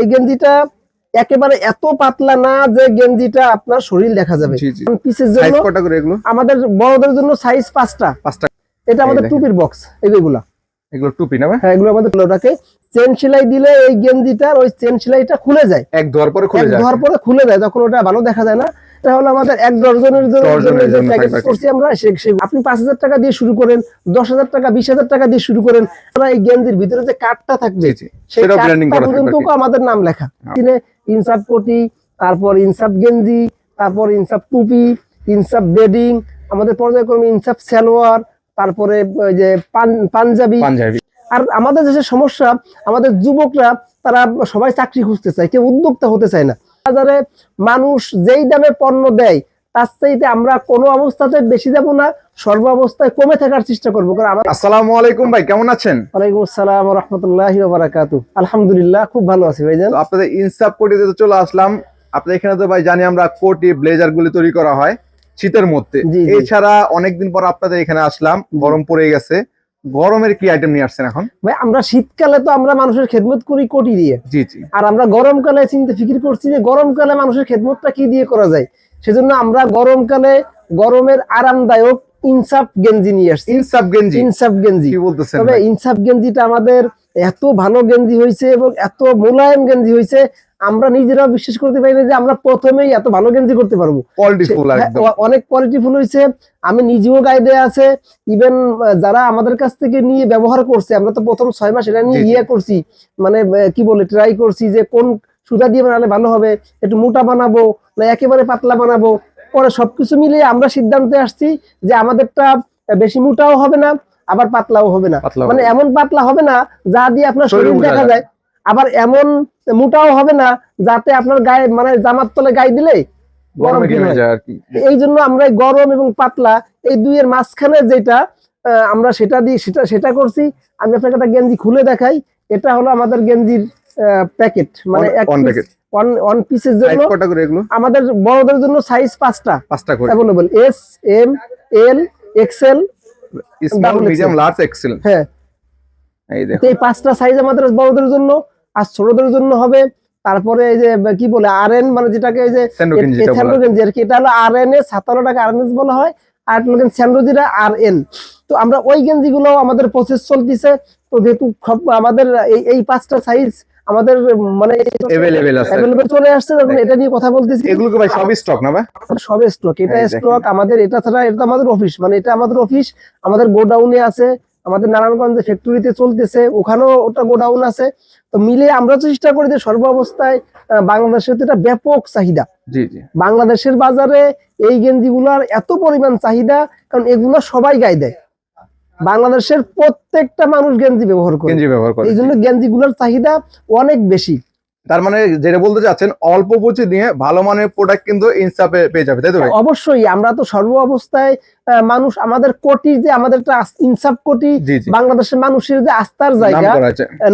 এই গেঞ্জিটা একেবারে এত পাতলা না যে গেঞ্জিটা আপনার শরীর দেখা যাবে। পিসের জন্য আমাদের বড়দের জন্য সাইজ পাঁচটা। পাঁচটা। এটা আমাদের টুপির বক্স এগুলা এগুলো টুপি না হ্যাঁ এগুলো আমাদের ওটাকে চেন সেলাই দিলে এই গেঞ্জিটার ওই চেন সেলাইটা খুলে যায়। এক ধোয়ার পরে খুলে এক যায়। ধোয়ার পরে খুলে যায় যখন ওটা ভালো দেখা যায় না এটা হলো আমাদের এক ডজনের জন্য প্যাকেজ করছি আমরা আপনি পাঁচ হাজার টাকা দিয়ে শুরু করেন দশ হাজার টাকা বিশ হাজার টাকা দিয়ে শুরু করেন আমরা এই গেঞ্জির ভিতরে যে কাঠটা থাকবে। সেই পর্যন্ত আমাদের নাম লেখা। হ্যাঁ। কিনে ইনসাফ কোটি তারপর ইনসাফ গেঞ্জি তারপর ইনসাফ টুপি ইনসাফ বেডিং আমাদের পর্যায়ক্রমে ইনসাফ সালোয়ার তারপরে ওই যে পাঞ্জাবি। আর আমাদের দেশের সমস্যা আমাদের যুবকরা তারা সবাই চাকরি খুঁজতে চায় কেউ উদ্যোক্তা হতে চায় না। বাজারে মানুষ যেই দামে পণ্য দেয় তার চাইতে আমরা কোনো অবস্থাতে বেশি যাব না সর্ব অবস্থায় কমে থাকার চেষ্টা করব। আসসালামু আলাইকুম ভাই কেমন আছেন? ওয়ালাইকুম আসসালাম রহমতুল্লাহ বারাকাতু। আলহামদুলিল্লাহ খুব ভালো আছি ভাইজান। তো আপনাদের ইনসাফ কোটিতে তো চলে আসলাম। আপনাদের এখানে তো ভাই জানি আমরা কোটি ব্লেজার গুলি তৈরি করা হয় শীতের মধ্যে। এছাড়া অনেকদিন পর আপনাদের এখানে আসলাম গরম পড়ে গেছে। গরমের কি আইটেম নিয়ে আসছেন এখন? ভাই আমরা শীতকালে তো আমরা মানুষের খেদমত করি কোটি দিয়ে। জি জি। আর আমরা গরমকালে চিন্তা ফিকির করছি যে গরমকালে মানুষের খেদমতটা কি দিয়ে করা যায়? সেজন্য আমরা গরমকালে গরমের আরামদায়ক ইনসাফ গেঞ্জি নিয়ে আসছি। ইনসাপ গেঞ্জি? ইনসাফ গেঞ্জি। কি বলতেছেন তবে ইনসাফ গেঞ্জিটা আমাদের এত ভালো গেঞ্জি হয়েছে এবং এত মোলায়েম গেঞ্জি হয়েছে আমরা নিজেরাও বিশ্বাস করতে পারি না যে আমরা প্রথমেই এত ভালো গেঞ্জি করতে পারব। হ্যাঁ, অনেক কোয়ালিটি ফুল হয়েছে। আমি নিজেও গায়ে দেয়া আছে। ইভেন যারা আমাদের কাছ থেকে নিয়ে ব্যবহার করছে আমরা তো প্রথম ছয় মাস এটা নিয়ে। ইয়ে করছি। মানে কি বলে ট্রাই করছি যে কোন সুতা দিয়ে বানালে ভালো হবে একটু মোটা বানাবো না একেবারে পাতলা বানাবো। পরে সবকিছু মিলিয়ে আমরা সিদ্ধান্তে আসছি যে আমাদেরটা বেশি মোটাও হবে না আবার পাতলাও হবে না। মানে এমন পাতলা হবে না যা দিয়ে আপনার শরীর দেখা যায়। আবার এমন মোটাও হবে না যাতে আপনার গায়ে মানে জামার তলে গায়ে দিলে এই জন্য আমরা গরম এবং পাতলা এই দুইয়ের মাঝখানে যেটা আহ, আমরা সেটা দিয়ে সেটা সেটা করছি। আমি আপনাকে একটা গেঞ্জি খুলে দেখাই। এটা হলো আমাদের গেঞ্জির প্যাকেট মানে এক packet। ওয়ান ওয়ান পিসের জন্য কটা করে এগুলো? আমাদের বড়দের জন্য সাইজ পাঁচটা পাঁচটা করে। Available S M L XL small medium large XL হ্যাঁ। এই দেখো। এই পাঁচটা সাইজ আমাদের বড়দের জন্য আর ছোটদের জন্য হবে। তারপরে এই যে কি বলে আর এন মানে যেটাকে এই যে আর কি এটা হলো আর এন এ সাতান্ন টাকা আর এন এস বলা হয়। আর হলো এন তো আমরা ওই গেঞ্জি গুলো আমাদের প্রসেস চলতেছে। তো যেহেতু সব আমাদের এই এই পাঁচটা সাইজ আমাদের মানে Available আছে। অ্যাভেলেবল চলে আসছে এটা নিয়ে কথা বলতেছি। এগুলোকে ভাই সবই স্টক না ভাই? সবে স্টক এটা স্টক আমাদের এটা ছাড়া এটা আমাদের অফিস মানে এটা আমাদের অফিস আমাদের গোডাউনে আছে আমাদের নারায়ণগঞ্জে ফ্যাক্টরিতে চলতেছে ওখানেও ওটা গোডাউন আছে। তো মিলে আমরা চেষ্টা করি যে সর্ব অবস্থায় আহ, বাংলাদেশের তো এটা ব্যাপক চাহিদা জি জি। বাংলাদেশের বাজারে এই গেঞ্জিগুলার এত পরিমাণ চাহিদা কারণ এগুলো সবাই গায়ে দেয়। বাংলাদেশের প্রত্যেকটা মানুষ গেঞ্জি ব্যবহার করে। গেঞ্জি ব্যবহার করে এই জন্য গেঞ্জি গুলোর চাহিদা অনেক বেশি। তার মানে যেটা বলতে চাচ্ছেন অল্প পুঁজি দিয়ে ভালো মানের প্রোডাক্ট কিন্তু ইনসাপে পেয়ে যাবে তাই তো ভাই? অবশ্যই। আমরা তো সর্ব অবস্থায় মানুষ আমাদের কোটি যে আমাদের ইনসাফ কোটি বাংলাদেশের মানুষের যে আস্থার জায়গা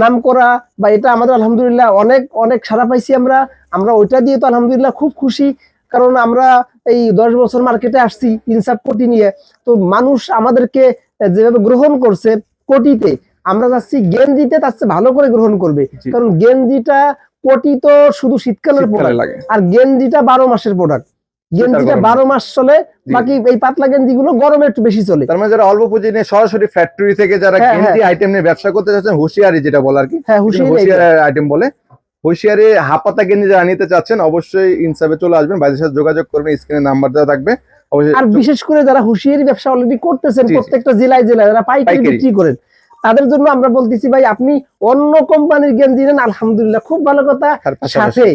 নাম করা বা এটা আমাদের আলহামদুলিল্লাহ অনেক অনেক সারা পাইছি আমরা। আমরা ওইটা দিয়ে তো আলহামদুলিল্লাহ খুব খুশি। কারণ আমরা এই দশ বছর মার্কেটে আসছি ইনসাফ কোটি নিয়ে। তো মানুষ আমাদেরকে যেভাবে গ্রহণ করছে কোটিতে আমরা যাচ্ছি গেঞ্জিতে তার চেয়ে ভালো করে গ্রহণ করবে। কারণ গেঞ্জিটা কোটি তো শুধু শীতকালের প্রোডাক্ট লাগে। আর গেঞ্জিটা বারো মাসের প্রোডাক্ট গেঞ্জিটা বারো মাস চলে বাকি এই পাতলা গেঞ্জি গুলো গরমে একটু বেশি চলে। তার মানে যারা অল্প পুঁজি নিয়ে সরাসরি ফ্যাক্টরি থেকে যারা হ্যাঁ, গেঞ্জি আইটেম নিয়ে ব্যবসা করতে চাচ্ছেন হুঁশিয়ারি যেটা বলে আর কি। হ্যাঁ হুঁশিয়ারি আইটেম বলে হুঁশিয়ারি হাপাতা গেঞ্জি যারা নিতে চাচ্ছেন অবশ্যই ইনসাপে চলে আসবেন। বাইরের সাথে যোগাযোগ করবেন স্ক্রিনে নাম্বার দেওয়া থাকবে। আর বিশেষ করে যারা হুঁশিয়ারি ব্যবসা অলরেডি করতেছেন। প্রত্যেকটা জেলায় জেলায় যারা পাইকারি। বিক্রি করেন তাদের জন্য আমরা বলতেছি ভাই আপনি অন্য কোম্পানির গেঞ্জি নেন আলহামদুলিল্লাহ খুব ভালো কথা। সাথে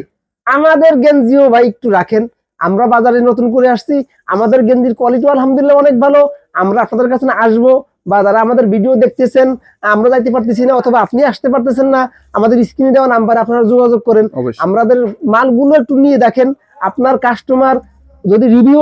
আমাদের গেঞ্জিও ভাই একটু রাখেন। আমরা বাজারে নতুন করে আসছি আমাদের গেঞ্জির কোয়ালিটি আলহামদুলিল্লাহ অনেক ভালো। আমরা আপনাদের কাছে আসব বা যারা আমাদের ভিডিও দেখতেছেন আমরা যাইতে পারতেছি না অথবা আপনি আসতে পারতেছেন না আমাদের স্ক্রিনে দেওয়া নাম্বারে আপনারা যোগাযোগ করেন। আমাদের মালগুলো একটু নিয়ে দেখেন আপনার কাস্টমার যদি রিভিউ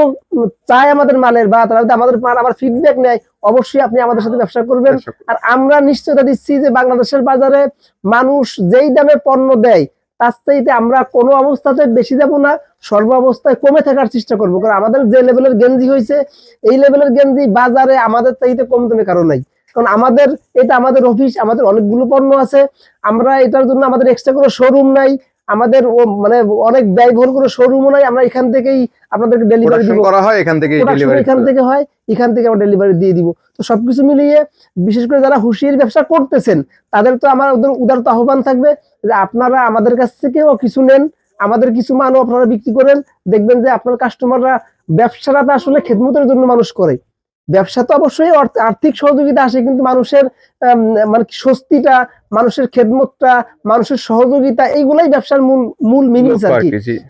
চায় আমাদের মালের বা তারা যদি আমাদের মাল আবার ফিডব্যাক নেয় অবশ্যই আপনি আমাদের সাথে ব্যবসা করবেন। আর আমরা নিশ্চয়তা দিচ্ছি যে বাংলাদেশের বাজারে মানুষ যেই দামে পণ্য দেয় তার চাইতে আমরা কোনো অবস্থাতে বেশি যাব না সর্ব অবস্থায় কমে থাকার চেষ্টা করব। কারণ আমাদের যে লেভেলের গেঞ্জি হয়েছে এই লেভেলের গেঞ্জি বাজারে আমাদের চাইতে কম দামে কারণ নাই। কারণ আমাদের এটা আমাদের অফিস আমাদের অনেকগুলো পণ্য আছে। আমরা এটার জন্য আমাদের এক্সট্রা কোনো শোরুম নাই। আমাদের মানে অনেক ব্যয়বহুল কোনো শোরুমও নাই আমরা এখান থেকেই আপনাদেরকে ডেলিভারি দিব। করা হয় এখান থেকে ডেলিভারি এখান থেকে হয় এখান থেকে আমরা ডেলিভারি দিয়ে দিব। তো সবকিছু মিলিয়ে বিশেষ করে যারা হুঁশিয়ারি ব্যবসা করতেছেন তাদের তো আমার উদারত আহ্বান থাকবে যে আপনারা আমাদের কাছ থেকেও কিছু নেন আমাদের কিছু মানও আপনারা বিক্রি করেন দেখবেন যে আপনার কাস্টমাররা ব্যবসাটা তো আসলে খেদমতের জন্য মানুষ করে। ব্যবসা তো অবশ্যই আর্থিক সহযোগিতা আসে কিন্তু মানুষের মানে স্বস্তিটা মানুষের খেদমতটা মানুষের সহযোগিতা এইগুলাই ব্যবসার মূল মূল মিনিংস আর কি।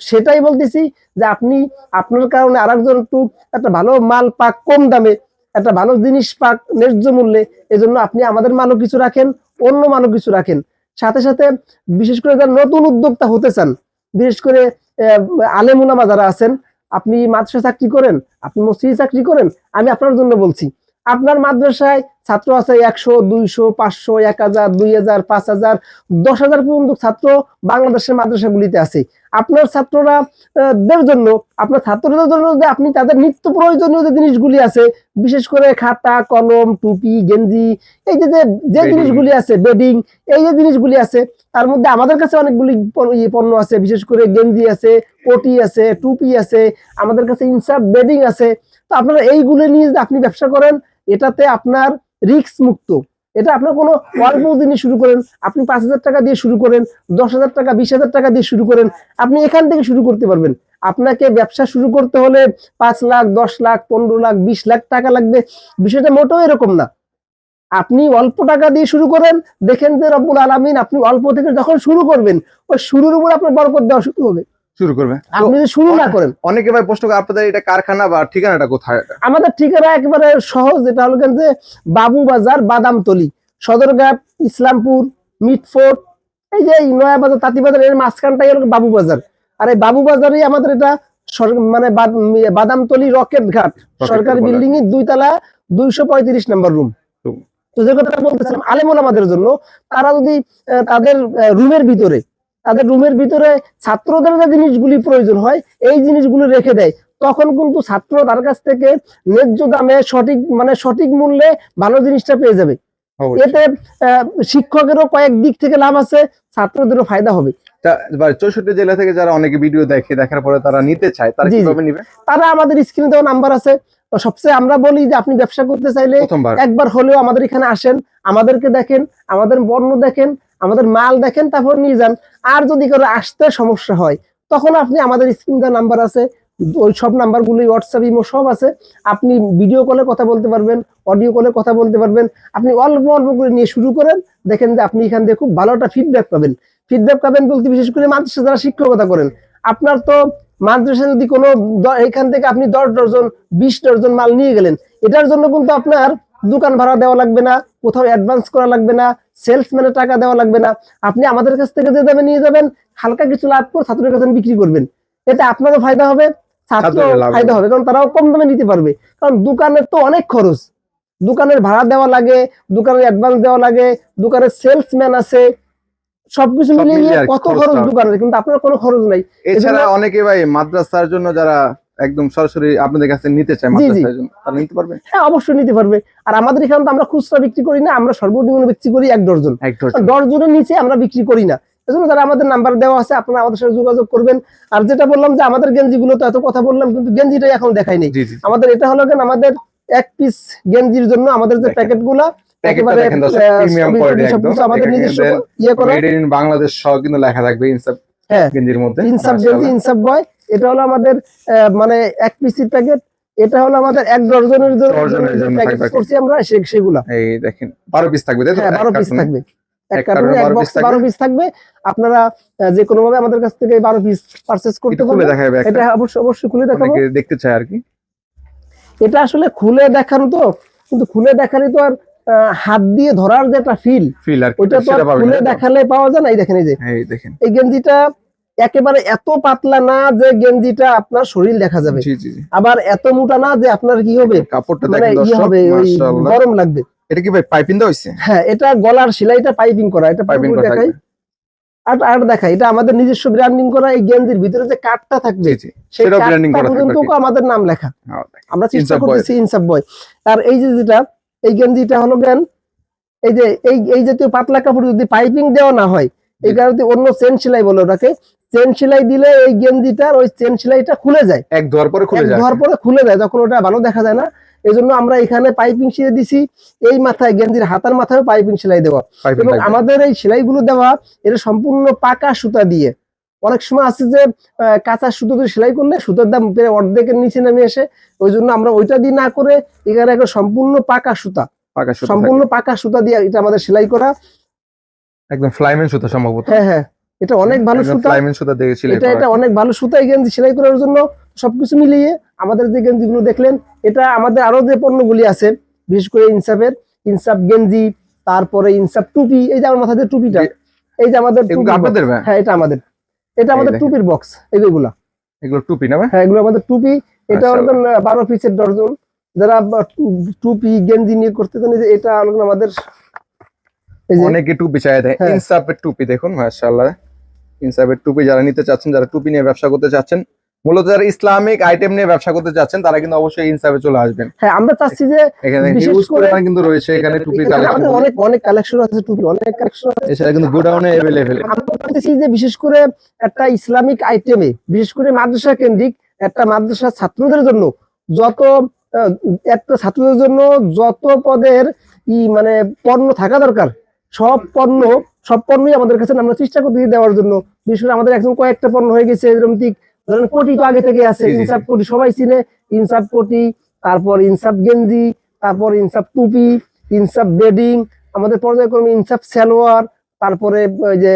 সেটাই বলতেছি যে আপনি আপনার কারণে আরেকজন একটু একটা ভালো মাল পাক কম দামে একটা ভালো জিনিস পাক ন্যায্য মূল্যে এজন্য আপনি আমাদের মানও কিছু রাখেন অন্য মানও কিছু রাখেন। সাথে সাথে বিশেষ করে যারা নতুন উদ্যোক্তা হতে চান বিশেষ করে আলেমুনামা যারা আছেন আপনি মাদ্রাসা চাকরি করেন আপনি মসজিদে চাকরি করেন আমি আপনার জন্য বলছি। আপনার মাদ্রাসায় ছাত্র আছে একশো দুইশো পাঁচশো এক হাজার দুই হাজার পাঁচ হাজার দশ হাজার পর্যন্ত ছাত্র বাংলাদেশের মাদ্রাসাগুলিতে আছে। আপনার ছাত্ররা দের জন্য আপনার ছাত্রদের জন্য যে আপনি তাদের নিত্য প্রয়োজনীয় যে জিনিসগুলি আছে বিশেষ করে খাতা কলম টুপি গেঞ্জি এই যে যে জিনিসগুলি আছে বেডিং এই যে জিনিসগুলি আছে তার মধ্যে আমাদের কাছে অনেকগুলি পণ্য- ইয়ে আছে, বিশেষ করে গেঞ্জি আছে, কোটি আছে, টুপি আছে, আমাদের কাছে ইনসাফ বেডিং আছে। তো আপনারা এইগুলো নিয়ে আপনি ব্যবসা করেন, এটাতে আপনার রিস্ক মুক্ত। এটা আপনার কোনো অল্প দিনে শুরু করেন, আপনি পাঁচ হাজার টাকা দিয়ে শুরু করেন, দশ হাজার টাকা, বিশ হাজার টাকা দিয়ে শুরু করেন, আপনি এখান থেকে শুরু করতে পারবেন। আপনাকে ব্যবসা শুরু করতে হলে পাঁচ লাখ, দশ লাখ, পনেরো লাখ, বিশ লাখ টাকা লাগবে। বিষয়টা মোটেও এরকম না। আপনি অল্প টাকা দিয়ে শুরু করেন দেখেন যে রব্বুল আলমিন আপনি অল্প থেকে যখন শুরু করবেন ওই শুরুর উপর আপনার বরকত দেওয়া শুরু হবে। শুরু করবে? আপনি যদি শুরু না করেন। অনেকে ভাই প্রশ্ন করে আপনাদের এটা কারখানা বা ঠিকানাটা কোথায় আমাদের ঠিকানা একেবারে সহজ এটা হলো কেন যে বাবু বাজার বাদামতলি সদরঘাট ইসলামপুর মিটফোর্ট এই যে নয়াবাজার তাঁতিবাজার এর মাঝখানটাই হলো বাবু বাজার। আর এই বাবু বাজারেই আমাদের এটা মানে বাদ- বাদামতলি রকেট ঘাট। সরকারি বিল্ডিং এর দুই তলা দুইশো পঁয়ত্রিশ নম্বর রুম। তো যে কথাটা বলতেছিলাম আলেমন আমাদের জন্য তারা যদি তাদের রুমের ভিতরে তাদের রুমের ভিতরে ছাত্রদের যে জিনিসগুলি প্রয়োজন হয় এই জিনিসগুলো রেখে দেয় তখন কিন্তু ছাত্র তার কাছ থেকে ন্যায্য দামে সঠিক মানে সঠিক মূল্যে ভালো জিনিসটা পেয়ে যাবে। এতে শিক্ষকেরও কয়েক দিক থেকে লাভ আছে ছাত্রদেরও ফায়দা হবে। চৌষট্টি জেলা থেকে যারা অনেকে ভিডিও দেখে দেখার পরে তারা নিতে চায় তারা জি, জি। কীভাবে নিবে? তারা আমাদের স্ক্রিনে দেওয়া নাম্বার আছে। তো সবচেয়ে আমরা বলি যে আপনি ব্যবসা করতে চাইলে একবার হলেও আমাদের এখানে আসেন আমাদেরকে দেখেন আমাদের বর্ণ দেখেন আমাদের মাল দেখেন তারপর নিয়ে যান। আর যদি কারও আসতে সমস্যা হয় তখন আপনি আমাদের স্ক্রিন নাম্বার আছে ওই সব নাম্বারগুলি হোয়াটসঅ্যাপ ইমো সব আছে। আপনি ভিডিও কলে কথা বলতে পারবেন অডিও কলে কথা বলতে পারবেন। আপনি অল্প অল্প করে নিয়ে শুরু করেন দেখেন যে আপনি এখান থেকে খুব ভালো একটা ফিডব্যাক পাবেন। ফিডব্যাক পাবেন বলতে বিশেষ করে মাদ্রাসা যারা শিক্ষকতা করেন আপনার তো মাদ্রাসা যদি কোনো এখান থেকে আপনি দশ ডজন বিশ ডজন মাল নিয়ে গেলেন এটার জন্য কিন্তু আপনার দোকান ভাড়া দেওয়া লাগবে না কোথাও অ্যাডভান্স করা লাগবে না সেলসম্যানের টাকা দেওয়া লাগবে না। আপনি আমাদের কাছ থেকে যে দামে নিয়ে যাবেন হালকা কিছু লাভ করে ছাত্রের কাছে বিক্রি করবেন। এতে আপনারও ফায়দা হবে ছাত্র ফায়দা হবে কারণ তারাও কম দামে নিতে পারবে। কারণ দোকানের তো অনেক খরচ। দোকানের ভাড়া দেওয়া লাগে দোকানের অ্যাডভান্স দেওয়া লাগে দোকানের সেলসম্যান আছে সবকিছু সব মিলিয়ে কত খরচ হবে। দোকানের কিন্তু আপনার কোনো খরচ নাই। এছাড়া অনেকে ভাই মাদ্রাসার জন্য যারা একদম সরাসরি আপনাদের কাছে নিতে চায়। মাদ্রাসার জন্য তারা নিতে পারবে? হ্যাঁ অবশ্যই নিতে পারবে। আর আমাদের এখানে তো আমরা খুচরা বিক্রি করি না আমরা সর্বনিম্ন বিক্রি করি এক ডজন। এক ডজন। ডজনের নিচে আমরা বিক্রি করি না। এজন্য যারা আমাদের নাম্বার দেওয়া আছে আপনারা আমাদের সাথে যোগাযোগ করবেন। আর যেটা বললাম যে আমাদের গেঞ্জিগুলো তো এত কথা বললাম কিন্তু গেঞ্জিটাই এখন দেখাই নেই। আমাদের এটা হলো কেন আমাদের এক পিস গেঞ্জির জন্য আমাদের যে দেখেন। প্যাকেটগুলা প্যাকেটটা দেখেন দর্শক প্রিমিয়াম কোয়ালিটি একদম। আমাদের নিজস্ব ইয়ে করা। মেড ইন বাংলাদেশ সহ কিন্তু লেখা থাকবে ইনসাপ হ্যাঁ। গেঞ্জির মধ্যে। ইনসাফ গেঞ্জি ইনসাফ বয় এটা হলো আমাদের মানে এক প্যাকেট এটা হলো আমাদের এক ডজনের জন্য প্যাকেট করছি আমরা সেগুলা। এই দেখেন বারো পিস থাকবে তাই তো? হ্যাঁ পিস থাকবে। এক কার্টুনে 12 বক্সে পিস থাকবে। আপনারা যে কোনো ভাবে আমাদের কাছ থেকে বারো পিস পারচেস করতে পারবেন এটা অবশ্যই অবশ্যই খুলে দেখাবো। দেখতে চাই আর কি। এটা আসলে খুলে দেখানো তো কিন্তু খুলে দেখালে তো আর হাত দিয়ে ধরার যে একটা ফিল ফিল আর ওইটা তো খুলে দেখালে পাওয়া যায় না? এই দেখেন এই যে। এই দেখেন। এই গেঞ্জিটা একেবারে এত পাতলা না যে গেঞ্জিটা আপনার শরীর দেখা যাবে। আবার এত মোটা না যে আপনার কি হবে? কাপড়টা মানে দেখেন ইয়ে দর্শক হবে মাশাআল্লাহ। গরম লাগবে। এটা কি ভাই পাইপিং দেওয়া হইছে? হ্যাঁ এটা গলার সেলাইটা পাইপিং করা এটা পাইপিং করা দেখাই। আর আর দেখাই এটা আমাদের নিজস্ব ব্র্যান্ডিং করা এই গেঞ্জির ভিতরে যে কাঠটা থাকবে সেটা কাঠটা করা পর্যন্ত আমাদের নাম লেখা। হ্যাঁ, আমরা চেষ্টা করতেছি ইনসাফ বয় আর এই যে যেটা এই গেঞ্জিটা হলো জ্ঞান এই যে এই এই জাতীয় পাতলা কাপড় যদি পাইপিং দেওয়া না হয় এই কারণে অন্য চেন সেলাই বলে ওটাকে চেন সেলাই দিলে এই গেঞ্জিটার ওই চেন সেলাইটা খুলে যায়। এক ধোয়ার পরে খুলে যায়। ধোয়ার পরে খুলে যায় তখন ওটা ভালো দেখা যায় না। এই জন্য আমরা এখানে পাইপিং সেলাই দিছি এই মাথায় গেঞ্জির হাতার মাথায় পাইপিং সেলাই দেওয়া। এবং আমাদের এই সেলাইগুলো দেওয়া এটা সম্পূর্ণ পাকা সুতা দিয়ে অনেক সময় আছে যে কাঁচা সুতো দিয়ে সেলাই করলে সুতোর দাম প্রায় অর্ধেকের নিচে নামে আসে। ওই জন্য আমরা ওইটা দিয়ে না করে এখানে একটা সম্পূর্ণ পাকা সুতা সম্পূর্ণ পাকা সুতা দিয়ে এটা আমাদের সেলাই করা। একদম ফ্লাইমেন সুতা সম্ভবত। হ্যাঁ হ্যাঁ। এটা অনেক ভালো সুতা। ফ্লাইমেন সুতা দেখেছিল এটা এটা অনেক ভালো সুতা এই গেঞ্জি সেলাই করার জন্য। সবকিছু মিলিয়ে আমাদের যে গেঞ্জিগুলো দেখলেন এটা আমাদের আরও যে পণ্যগুলি আছে বিশেষ করে ইনসাফের ইনসাফ গেঞ্জি তারপরে ইনসাফ টুপি এই যে আমার মাথায় যে টুপিটা এই যে আমাদের। হ্যাঁ এটা আমাদের। এটা আমাদের টুপির বক্স এইগুলা এগুলো। টুপি না ভাই? হ্যাঁ এগুলো আমাদের টুপি। এটা হলো মাশাআল্লাহ। বারো পিসের ডর্জন যারা টুপি গেঞ্জি নিয়ে করতে চান যে এটা আমাদের এই যে অনেকে টুপি চাই দেয় হ্যাঁ। ইনসাফের টুপি দেখুন মাশাআল্লাহ। ইনসাফের টুপি যারা নিতে চাচ্ছেন যারা টুপি নিয়ে ব্যবসা করতে চাচ্ছেন মূলত যারা ইসলামিক আইটেম নিয়ে ব্যবসা করতে চাচ্ছেন তারা কিন্তু অবশ্যই ইনসাফে চলে আসবেন। হ্যাঁ আমরা চাচ্ছি যে এখানে হিউজ করে- পরিমাণ কিন্তু রয়েছে এখানে এখানে কালেকশন অনেক অনেক কালেকশন আছে টুপি অনেক কালেকশন আছে। এছাড়া কিন্তু গোডাউনে অ্যাভেলেবেল আমরা চাইতেছি যে বিশেষ করে একটা ইসলামিক আইটেমে বিশেষ করে মাদ্রাসা কেন্দ্রিক একটা মাদ্রাসা ছাত্রদের জন্য যত একটা ছাত্রদের জন্য যত পদের ই মানে পণ্য থাকা দরকার সব পণ্য সব পণ্যই আমাদের কাছে আমরা চেষ্টা করতে দেওয়ার জন্য। বিশেষ করে আমাদের এখন কয়েকটা পণ্য হয়ে গেছে এরকম ঠিক ধরেন কোটি তো আগে থেকে আছে। ইনসাফ কোটি সবাই চিনে। ইনসাফ কোটি তারপর ইনসাফ গেঞ্জি তারপর ইনসাফ টুপি ইনসাফ বেডিং আমাদের পর্যায়ক্রমে ইনসাফ সালোয়ার তারপরে যে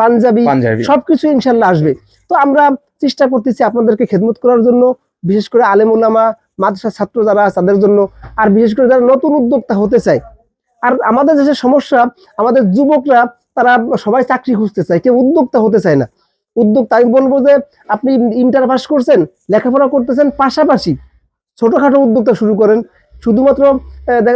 পাঞ্জাবি সবকিছু ইনশাল্লাহ আসবে। তো আমরা চেষ্টা করতেছি আপনাদেরকে খেদমত করার জন্য বিশেষ করে আলেম উলামা মাদ্রাসা ছাত্র যারা আছে তাদের জন্য। আর বিশেষ করে যারা নতুন উদ্যোক্তা হতে চায়। আর আমাদের দেশের সমস্যা আমাদের যুবকরা তারা সবাই চাকরি খুঁজতে চায় কেউ উদ্যোক্তা হতে চায় না। উদ্যোক্তা আমি বলব যে আপনি ইন্টার পাস করছেন লেখাপড়া করতেছেন পাশাপাশি ছোটখাটো উদ্যোক্তা শুরু করেন। শুধুমাত্র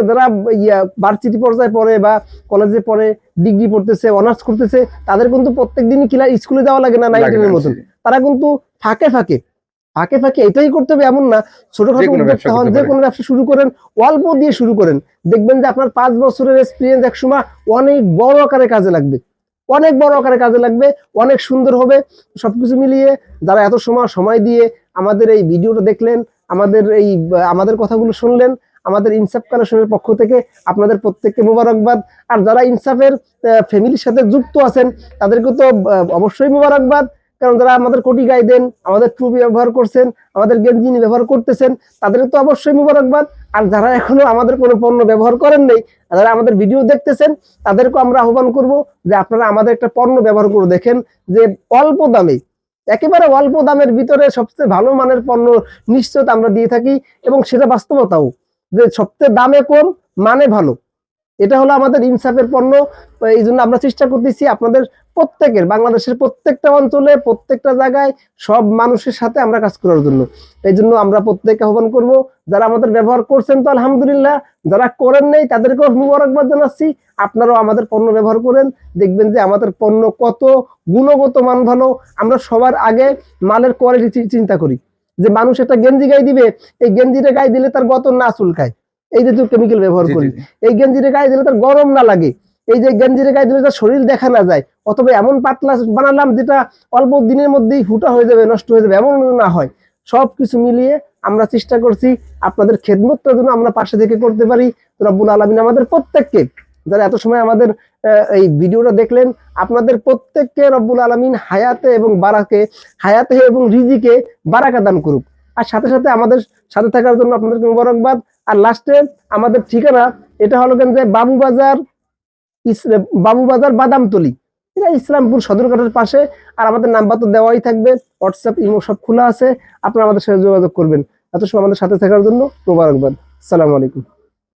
যারা ইয়া ভার্সিটি পর্যায়ে পড়ে বা কলেজে পড়ে ডিগ্রি পড়তেছে অনার্স করতেছে তাদের কিন্তু প্রত্যেক দিনই কিলা স্কুলে যাওয়া লাগে না নাইন টেনের মতন। তারা কিন্তু ফাঁকে ফাঁকে ফাঁকে ফাঁকে এটাই করতে হবে এমন না ছোটখাটো উদ্যোক্তা হন যে কোনো ব্যবসা শুরু করেন অল্প দিয়ে শুরু করেন। দেখবেন যে আপনার পাঁচ বছরের এক্সপিরিয়েন্স একসময় অনেক বড় আকারে কাজে লাগবে। অনেক বড় আকারে কাজে লাগবে, অনেক সুন্দর হবে। সবকিছু মিলিয়ে যারা এত সময় সময় দিয়ে আমাদের এই ভিডিওটা দেখলেন, আমাদের এই, আমাদের কথাগুলো শুনলেন, আমাদের ইনসাফ কালেকশনের পক্ষ থেকে আপনাদের প্রত্যেককে মোবারকবাদ। আর যারা ইনসাফের ফ্যামিলির সাথে যুক্ত আছেন, তাদেরকে তো অবশ্যই মোবারকবাদ। কারণ যারা আমাদের কোটি গাই দেন, আমাদের টুপি ব্যবহার করছেন, আমাদের গেঞ্জিনি ব্যবহার করতেছেন তাদের তো অবশ্যই মোবারকবাদ। আর যারা এখনও আমাদের কোনো পণ্য ব্যবহার করেন নাই যারা আমাদের ভিডিও দেখতেছেন তাদেরকে আমরা আহ্বান করব যে আপনারা আমাদের একটা পণ্য ব্যবহার করে দেখেন যে অল্প দামে, একেবারে অল্প দামের ভিতরে সবচেয়ে ভালো মানের পণ্য নিশ্চয় আমরা দিয়ে থাকি এবং সেটা বাস্তবতাও, যে সবচেয়ে দামে কম মানে ভালো। এটা হলো আমাদের ইনসাফের পণ্য। এই জন্য আমরা চেষ্টা করতেছি আপনাদের প্রত্যেকের, বাংলাদেশের প্রত্যেকটা অঞ্চলে, প্রত্যেকটা জায়গায় সব মানুষের সাথে আমরা কাজ করার জন্য। এই জন্য আমরা প্রত্যেককে আহ্বান করব, যারা আমাদের ব্যবহার করছেন তো আলহামদুলিল্লাহ, যারা করেন নেই তাদেরকেও মুবারকবাদ জানাচ্ছি। আপনারাও আমাদের পণ্য ব্যবহার করেন, দেখবেন যে আমাদের পণ্য কত গুণগত মান ভালো। আমরা সবার আগে মালের কোয়ালিটি চিন্তা করি। যে মানুষ একটা গেঞ্জি গায়ে দিবে, এই গেঞ্জিটা গায়ে দিলে তার গত না চুলকায়। এই যে কেমিক্যাল ব্যবহার করি এই গেঞ্জিটা গায়ে দিলে তার গরম না লাগে। এই যে গেঞ্জিটা গায়ে দিলে তার শরীর দেখা না যায়। অথবা এমন পাতলা বানালাম যেটা অল্প দিনের মধ্যেই ফুটা হয়ে যাবে নষ্ট হয়ে যাবে এমন না হয়। সব কিছু মিলিয়ে আমরা চেষ্টা করছি আপনাদের খেদমতটার জন্য আমরা পাশে থেকে করতে পারি। রব্বুল আলমিন আমাদের প্রত্যেককে যারা এত সময় আমাদের এই ভিডিওটা দেখলেন আপনাদের প্রত্যেককে রব্বুল আলমিন হায়াতে এবং বারাকে হায়াতে এবং রিজিকে বারাকা দান করুক। আর সাথে সাথে আমাদের সাথে থাকার জন্য আপনাদেরকে মুবারকবাদ। আর লাস্টে আমাদের ঠিকানা, এটা হলো কেন যে বাবুবাজার বাবু বাবুবাজার বাদামতলি। এটা ইসলামপুর সদরঘাটের পাশে, আর আমাদের নাম্বার তো দেওয়াই থাকবে হোয়াটসঅ্যাপ ইমো সব খোলা আছে, আপনারা আমাদের সাথে যোগাযোগ করবেন। এত সময় আমাদের সাথে থাকার জন্য, মোবারকবাদ। সালামু আলাইকুম।